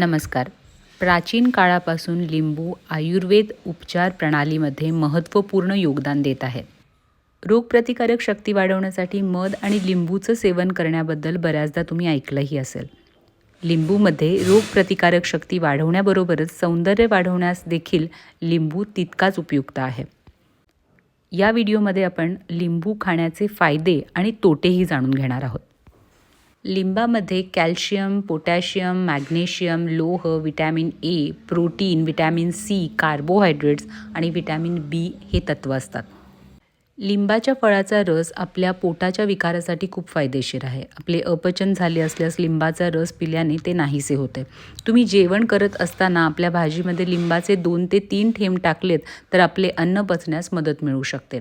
नमस्कार. प्राचीन काळापासून लिंबू आयुर्वेद उपचार प्रणालीमध्ये महत्त्वपूर्ण योगदान देत आहे रोगप्रतिकारक शक्ती वाढवण्यासाठी मध आणि लिंबूचं सेवन करण्याबद्दल बऱ्याचदा तुम्ही ऐकलंही असेल. लिंबूमध्ये रोगप्रतिकारक शक्ती वाढवण्याबरोबरच सौंदर्य वाढवण्यास देखील लिंबू तितकाच उपयुक्त आहे. या व्हिडिओमध्ये आपण लिंबू खाण्याचे फायदे आणि तोटेही जाणून घेणार आहोत. लिंबामध्ये कॅल्शियम पोटॅशियम मॅग्नेशियम लोह vitamin A protein vitamin C carbohydrates आणि विटॅमिन बी हे तत्त्व असतात. लिंबाच्या फळाचा रस आपल्या पोटाच्या विकारासाठी खूप फायदेशीर आहे. आपले अपचन झाले असल्यास लिंबाचा रस पिल्याने ते नाहीसे होते. तुम्ही जेवण करत असताना आपल्या भाजीमध्ये लिंबाचे दोन ते तीन थेंब टाकलेत तर आपले अन्न पचण्यास मदत मिळू शकते.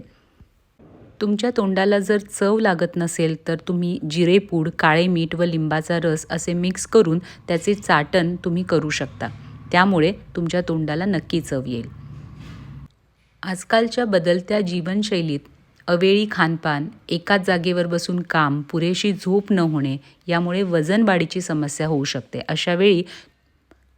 तुमच्या तोंडाला जर चव लागत नसेल तर तुम्ही जिरेपूड काळे मीठ व लिंबाचा रस असे मिक्स करून त्याचे चाटण तुम्ही करू शकता. त्यामुळे तुमच्या तोंडाला नक्की चव येईल. आजकालच्या बदलत्या जीवनशैलीत अवेळी खानपान एकाच जागेवर बसून काम पुरेशी झोप न होणे यामुळे वजन वाढीची समस्या होऊ शकते. अशावेळी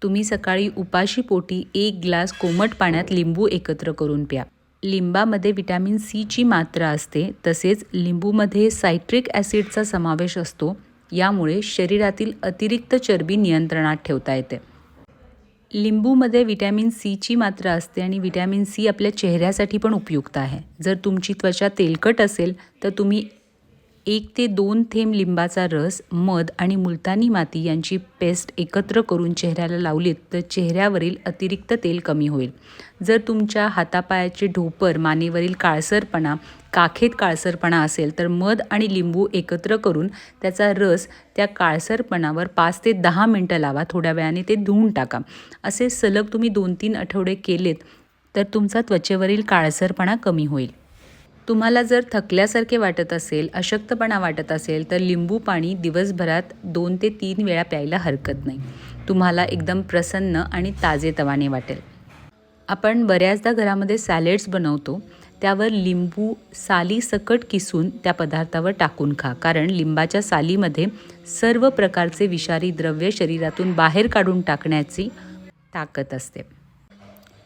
तुम्ही सकाळी उपाशी पोटी एक ग्लास कोमट पाण्यात लिंबू एकत्र करून प्या. लिंबामध्ये विटॅमिन सीची मात्रा असते तसेच लिंबूमध्ये सायट्रिक ॲसिडचा समावेश असतो यामुळे शरीरातील अतिरिक्त चरबी नियंत्रणात ठेवता येते. लिंबूमध्ये विटॅमिन सीची मात्रा असते आणि विटॅमिन सी आपल्या चेहऱ्यासाठी पण उपयुक्त आहे. जर तुमची त्वचा तेलकट असेल तर तुम्ही एक ते दोन थेंब लिंबाचा रस मध आणि मुलतानी माती यांची पेस्ट एकत्र करून चेहऱ्याला लावलीत तर चेहऱ्यावरील अतिरिक्त तेल कमी होईल. जर तुमच्या हातापायाचे ढोपर मानेवरील काळसरपणा काखेत काळसरपणा असेल तर मध आणि लिंबू एकत्र करून त्याचा रस त्या काळसरपणावर पाच ते दहा मिनटं लावा. थोड्या वेळाने ते धुवून टाका. असे सलग तुम्ही दोन तीन आठवडे केलेत तर तुमचा त्वचेवरील काळसरपणा कमी होईल. तुम्हाला जर थकल्यासारखे वाटत असेल अशक्तपणा वाटत असेल तर लिंबू पाणी दिवसभरात दोन ते तीन वेळा प्यायला हरकत नाही. तुम्हाला एकदम प्रसन्न आणि ताजेतवाने वाटेल. आपण बऱ्याचदा घरामध्ये सॅलेड्स बनवतो. त्यावर लिंबू साली सकट किसून त्या पदार्थावर टाकून खा. कारण लिंबाच्या सालीमध्ये सर्व प्रकारचे विषारी द्रव्य शरीरातून बाहेर काढून टाकण्याची ताकद असते.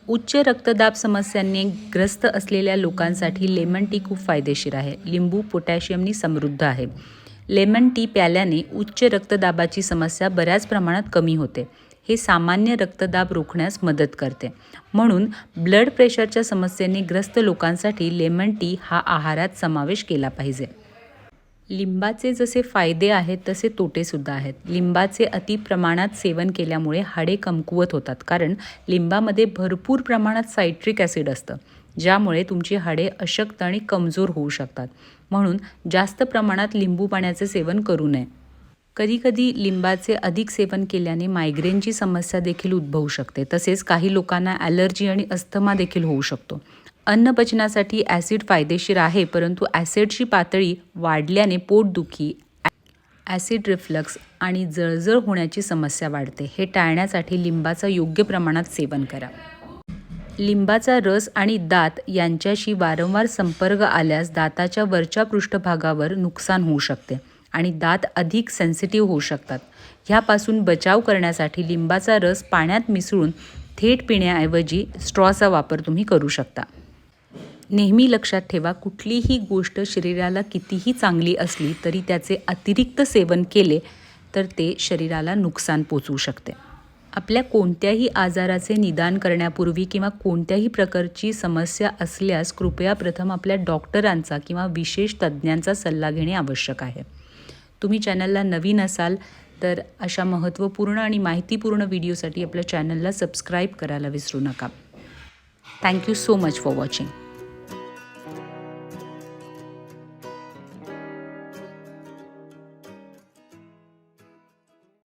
उच्च रक्तदाब समस्यांनी ग्रस्त असलेल्या लोकांसाठी लेमन टी खूप फायदेशीर आहे. लिंबू पोटॅशियमनी समृद्ध आहे. लेमन टी प्याल्याने उच्च रक्तदाबाची समस्या बऱ्याच प्रमाणात कमी होते. हे सामान्य रक्तदाब रोखण्यास मदत करते. म्हणून ब्लड प्रेशरच्या समस्येने ग्रस्त लोकांसाठी लेमन टी हा आहारात समावेश केला पाहिजे. लिंबाचे जसे फायदे आहेत तसे तोटेसुद्धा आहेत. लिंबाचे अति प्रमाणात सेवन केल्यामुळे हाडे कमकुवत होतात. कारण लिंबामध्ये भरपूर प्रमाणात सायट्रिक ॲसिड असतं ज्यामुळे तुमची हाडे अशक्त आणि कमजोर होऊ शकतात. म्हणून जास्त प्रमाणात लिंबू पाण्याचे सेवन करू नये. कधीकधी लिंबाचे अधिक सेवन केल्याने मायग्रेनची समस्या देखील उद्भवू शकते. तसेच काही लोकांना ॲलर्जी आणि अस्थमा देखील होऊ शकतो. अन्नपचनासाठी ॲसिड फायदेशीर आहे परंतु ॲसिडची पातळी वाढल्याने पोटदुखी ॲसिड रिफ्लक्स आणि जळजळ होण्याची समस्या वाढते. हे टाळण्यासाठी लिंबाचं योग्य प्रमाणात सेवन करा. लिंबाचा रस आणि दात यांच्याशी वारंवार संपर्क आल्यास दाताच्या वरच्या पृष्ठभागावर नुकसान होऊ शकते आणि दात अधिक सेन्सिटिव्ह होऊ शकतात. ह्यापासून बचाव करण्यासाठी लिंबाचा रस पाण्यात मिसळून थेट पिण्याऐवजी स्ट्रॉचा वापर तुम्ही करू शकता. नेहमी लक्षात ठेवा कुठलीही गोष्ट शरीराला कितीही चांगली असली तरी त्याचे अतिरिक्त सेवन केले तर ते शरीराला नुकसान पोचवू शकते. आपल्या कोणत्याही आजाराचे निदान करण्यापूर्वी किंवा कोणत्याही प्रकारची समस्या असल्यास कृपया प्रथम आपल्या डॉक्टरांचा किंवा विशेष तज्ज्ञांचा सल्ला घेणे आवश्यक आहे. तुम्ही चॅनलला नवीन असाल तर अशा महत्त्वपूर्ण आणि माहितीपूर्ण व्हिडिओसाठी आपल्या चॅनलला सबस्क्राईब करायला विसरू नका. Thank you so much for watching